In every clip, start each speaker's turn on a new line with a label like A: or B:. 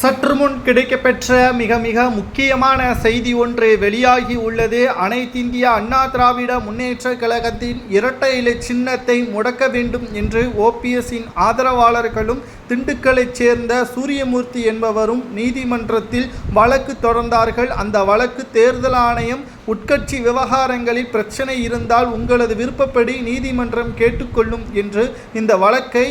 A: சற்று முன் கிடைக்கப்பெற்ற மிக மிக முக்கியமான செய்தி ஒன்று வெளியாகி உள்ளது. அனைத்திந்திய அண்ணா திராவிட முன்னேற்ற கழகத்தின் இரட்டை இலை சின்னத்தை முடக்க வேண்டும் என்று ஓபிஎஸ்ஸின் ஆதரவாளர்களும் திண்டுக்கலைச் சேர்ந்த சூரியமூர்த்தி என்பவரும் நீதிமன்றத்தில் வழக்கு தொடர்ந்தார்கள். அந்த வழக்கு தேர்தல் ஆணையம் உட்கட்சி விவகாரங்களில் பிரச்சனை இருந்தால் உங்களது விருப்பப்படி நீதிமன்றம் கேட்டுக்கொள்ளும் என்று இந்த வழக்கை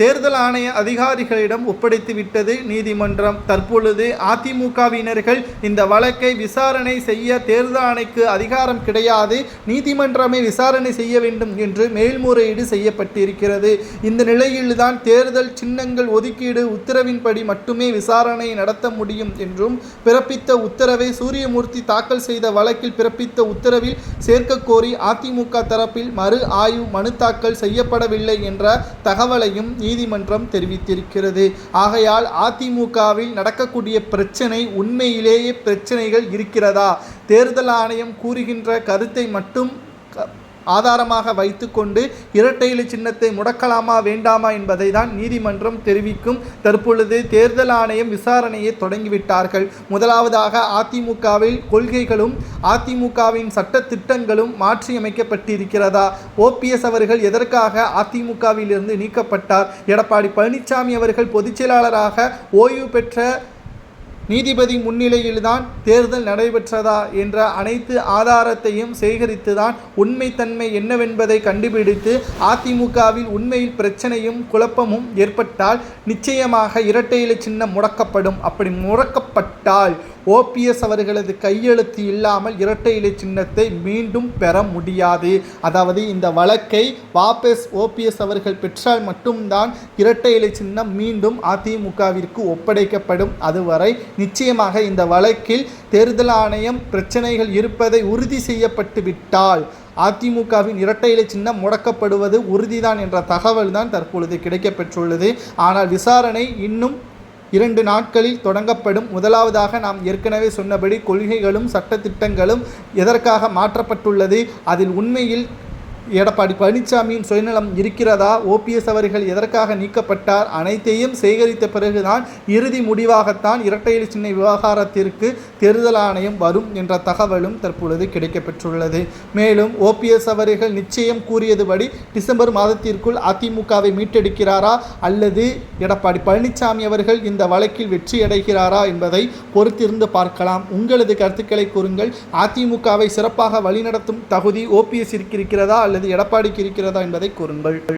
A: தேர்தல் ஆணைய அதிகாரிகளிடம் ஒப்படைத்து விட்டது நீதிமன்றம். தற்பொழுது அதிமுகவினர்கள் இந்த வழக்கை விசாரணை செய்ய தேர்தல் ஆணைக்கு அதிகாரம் கிடையாது நீதிமன்றமே விசாரணை செய்ய வேண்டும் என்று மேல்முறையீடு செய்யப்பட்டிருக்கிறது. இந்த நிலையில்தான் தேர்தல் சின்னங்கள் ஒதுக்கீடு உத்தரவின்படி மட்டுமே விசாரணை நடத்த முடியும் என்றும் பிறப்பித்த உத்தரவை சூரியமூர்த்தி தாக்கல் செய்த வழக்கில் பிறப்பித்த உத்தரவில் சேர்க்க கோரி அதிமுக தரப்பில் மறு ஆய்வு மனு தாக்கல் செய்யப்படவில்லை என்ற தகவலையும் நீதிமன்றம் தெரிவித்திருக்கிறது. ஆகையால் அதிமுகவில் நடக்கக்கூடிய பிரச்சனை உண்மையிலேயே பிரச்சனைகள் இருக்கிறதா? தேர்தல் ஆணையம் கூறுகின்ற கருத்தை மட்டும் ஆதாரமாக வைத்துக்கொண்டு இரட்டை இலை சின்னத்தை முடக்கலாமா வேண்டாமா என்பதை தான் நீதிமன்றம் தெரிவிக்கும். தற்பொழுது தேர்தல் ஆணையம் விசாரணையை தொடங்கிவிட்டார்கள். முதலாவதாக அதிமுகவில் கொள்கைகளும் அதிமுகவின் சட்ட திட்டங்களும் மாற்றியமைக்கப்பட்டிருக்கிறதா? ஓபிஎஸ் அவர்கள் எதற்காக அதிமுகவிலிருந்து நீக்கப்பட்டார்? எடப்பாடி பழனிசாமி அவர்கள் பொதுச் செயலாளராக ஓய்வு பெற்ற நீதிபதி முன்னிலையில்தான் தேர்தல் நடைபெற்றதா என்ற அனைத்து ஆதாரத்தையும் சேகரித்துதான் உண்மைத்தன்மை என்னவென்பதை கண்டுபிடித்து அதிமுகவில் உண்மையில் பிரச்சனையும் குழப்பமும் ஏற்பட்டால் நிச்சயமாக இரட்டை இலை சின்னம் முடக்கப்படும். அப்படி முடக்கப்பட்டால் ஓபிஎஸ் அவர்களது கையெழுத்து இல்லாமல் இரட்டை இலை சின்னத்தை மீண்டும் பெற முடியாது. அதாவது இந்த வழக்கை வாபஸ் ஓபிஎஸ் அவர்கள் பெற்றால் மட்டும்தான் இரட்டை இலை சின்னம் மீண்டும் அதிமுகவிற்கு ஒப்படைக்கப்படும். அதுவரை நிச்சயமாக இந்த வழக்கில் தேர்தல் ஆணையம் பிரச்சனைகள் இருப்பதை உறுதி செய்யப்பட்டு விட்டால் அதிமுகவின் இரட்டை இலை சின்னம் முடக்கப்படுவது உறுதிதான் என்ற தகவல் தான் தற்பொழுது கிடைக்கப்பெற்றுள்ளது. ஆனால் விசாரணை இன்னும் இரண்டு நாட்களில் தொடங்கப்படும். முதலாவதாக நாம் ஏற்கனவே சொன்னபடி கொள்கைகளும் சட்டத்திட்டங்களும் எதற்காக மாற்றப்பட்டுள்ளது? அதில் உண்மையில் எடப்பாடி பழனிசாமியின் சுயநலம் இருக்கிறதா? ஓபிஎஸ் அவர்கள் எதற்காக நீக்கப்பட்டார்? அனைத்தையும் சேகரித்த பிறகுதான் இறுதி முடிவாகத்தான் இரட்டையில் சின்ன விவகாரத்திற்கு தேர்தல் ஆணையம் வரும் என்ற தகவலும் தற்பொழுது கிடைக்கப்பெற்றுள்ளது. மேலும் ஓபிஎஸ் அவர்கள் நிச்சயம் கூறியதுபடி டிசம்பர் மாதத்திற்குள் அதிமுகவை மீட்டெடுக்கிறாரா? அல்லது எடப்பாடி பழனிசாமி அவர்கள் இந்த வழக்கில் வெற்றியடைகிறாரா என்பதை பொறுத்திருந்து பார்க்கலாம். உங்களது கருத்துக்களை கூறுங்கள். அதிமுகவை சிறப்பாக வழிநடத்தும் தகுதி ஓபிஎஸ் இருக்கிறதா? அல்லது எடப்பாடிக்கு இருக்கிறதா என்பதை கூறுங்கள்.